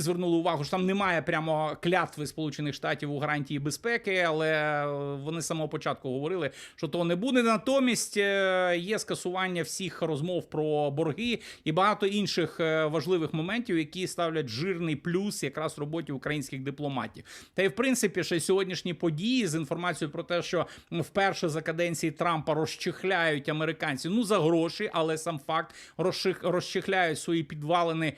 Звернули увагу, що там немає прямо клятви Сполучених Штатів у гарантії безпеки, але е, вони з самого початку говорили, що того не буде. Натомість е, є скасування всіх розмов про борги і багато інших е, важливих моментів, які ставлять жирний плюс якраз роботі українських дипломатів. Та й в принципі, ще сьогоднішні події з інформацією про те, що вперше за каденції Трампа розчихляють американці. Ну за гроші, але сам факт розчих- розчихляють свої підвалини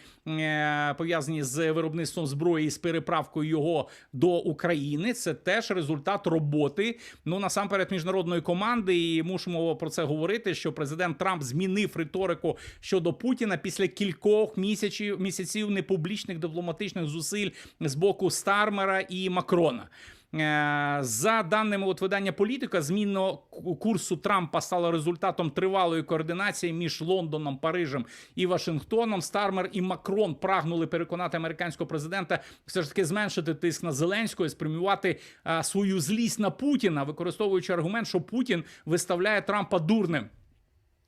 пов'язані з виробництвом зброї з переправкою його до України. Це теж результат роботи. Ну насамперед міжнародної команди. І мусимо про це говорити. Що президент Трамп змінив риторику щодо Путіна після кількох місяців місяців непублічних дипломатичних зусиль з боку Стармера і Макрона. Е, За даними от видання політика, зміну курсу Трампа стало результатом тривалої координації між Лондоном, Парижем і Вашингтоном. Стармер і Макрон прагнули переконати американського президента все ж таки зменшити тиск на Зеленського і спрямувати е, свою злість на Путіна, використовуючи аргумент, що Путін виставляє Трампа дурним.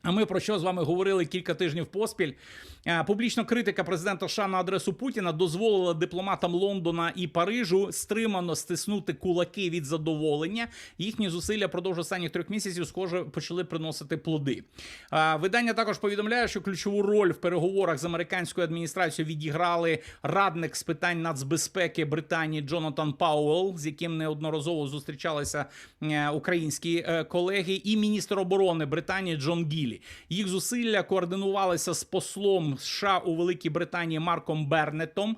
А ми про що з вами говорили кілька тижнів поспіль? Публічна критика президента США на адресу Путіна дозволила дипломатам Лондона і Парижу стримано стиснути кулаки від задоволення. Їхні зусилля впродовж останніх трьох місяців, схоже, почали приносити плоди. Видання також повідомляє, що ключову роль в переговорах з американською адміністрацією відіграли радник з питань нацбезпеки Британії Джонатан Пауелл, з яким неодноразово зустрічалися е, українські е, колеги, і міністр оборони Британії Джон Гілі. Їх зусилля координувалися з послом США у Великій Британії Марком Бернетом.